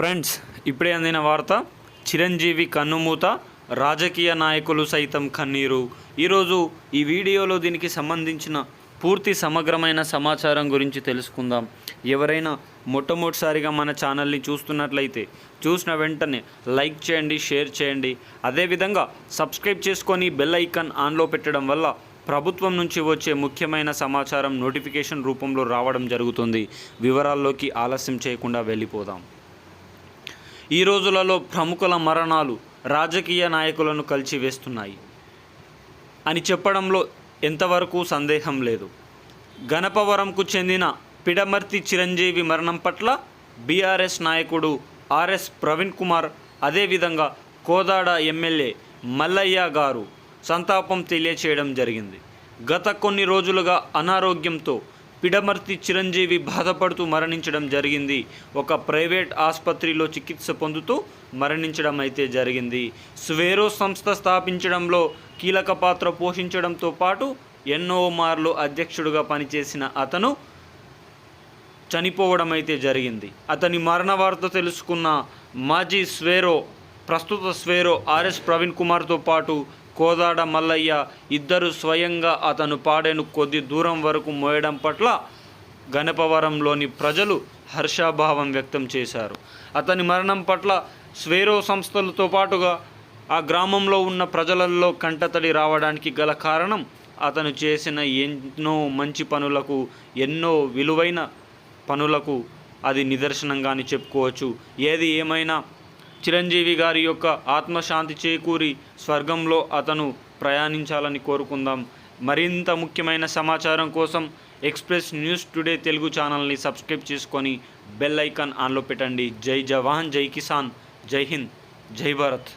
Friends ఇప్పుడే అందిన వార్త చిరంజీవి కన్నుమూత రాజకీయ నాయకులు సైతం కన్నీరు. ఈరోజు ఈ వీడియోలో దీనికి సంబంధించిన పూర్తి సమగ్రమైన సమాచారం గురించి తెలుసుకుందాం. ఎవరైనా మొట్టమొదటిసారిగా మన ఛానల్ని చూస్తున్నట్లయితే చూసిన వెంటనే లైక్ చేయండి షేర్ చేయండి. అదేవిధంగా సబ్స్క్రైబ్ చేసుకొని బెల్ ఐకాన్ ఆన్లో పెట్టడం వల్ల ప్రభుత్వం నుంచి వచ్చే ముఖ్యమైన సమాచారం నోటిఫికేషన్ రూపంలో రావడం జరుగుతుంది. వివరాల్లోకి ఆలస్యం చేయకుండా వెళ్ళిపోదాం. ఈ రోజులలో ప్రముఖుల మరణాలు రాజకీయ నాయకులను కలిచివేస్తున్నాయి అని చెప్పడంలో ఎంతవరకు సందేహం లేదు. గణపవరంకు చెందిన పిడమర్తి చిరంజీవి మరణం పట్ల బీఆర్ఎస్ నాయకుడు ఆర్ఎస్ ప్రవీణ్ కుమార్ అదేవిధంగా కోదాడ ఎమ్మెల్యే మల్లయ్య గారు సంతాపం తెలియచేయడం జరిగింది. గత కొన్ని రోజులుగా అనారోగ్యంతో పిడమర్తి చిరంజీవి బాధపడుతూ మరణించడం జరిగింది. ఒక ప్రైవేట్ ఆసుపత్రిలో చికిత్స పొందుతూ మరణించడం అయితే జరిగింది. స్వేరో సంస్థ స్థాపించడంలో కీలక పాత్ర పోషించడంతో పాటు ఎన్నో మార్లు అధ్యక్షుడిగా పనిచేసిన అతను చనిపోవడం అయితే జరిగింది. అతని మరణ వార్త తెలుసుకున్న మాజీ స్వేరో ప్రస్తుత స్వేరో ఆర్ఎస్ ప్రవీణ్ కుమార్తో పాటు కోదాడ మల్లయ్య ఇద్దరు స్వయంగా అతను పాడెను కొద్ది దూరం వరకు మోయడం పట్ల గణపవరంలోని ప్రజలు హర్షాభావం వ్యక్తం చేశారు. అతని మరణం పట్ల స్వేరో సంస్థలతో పాటుగా ఆ గ్రామంలో ఉన్న ప్రజలలో కంటతడి రావడానికి గల కారణం అతను చేసిన ఎన్నో మంచి పనులకు ఎన్నో విలువైన పనులకు అది నిదర్శనంగాని చెప్పుకోవచ్చు. ఏది ఏమైనా చిరంజీవి గారి యొక్క ఆత్మశాంతి చేకూరి స్వర్గంలో అతను ప్రయాణించాలని కోరుకుందాం. మరింత ముఖ్యమైన సమాచారం కోసం ఎక్స్ప్రెస్ న్యూస్ టుడే తెలుగు ఛానల్ని సబ్స్క్రైబ్ చేసుకొని బెల్ ఐకాన్ ఆన్లో పెట్టండి. జై జవాన్ జై కిసాన్ జై హింద్ జై భారత్.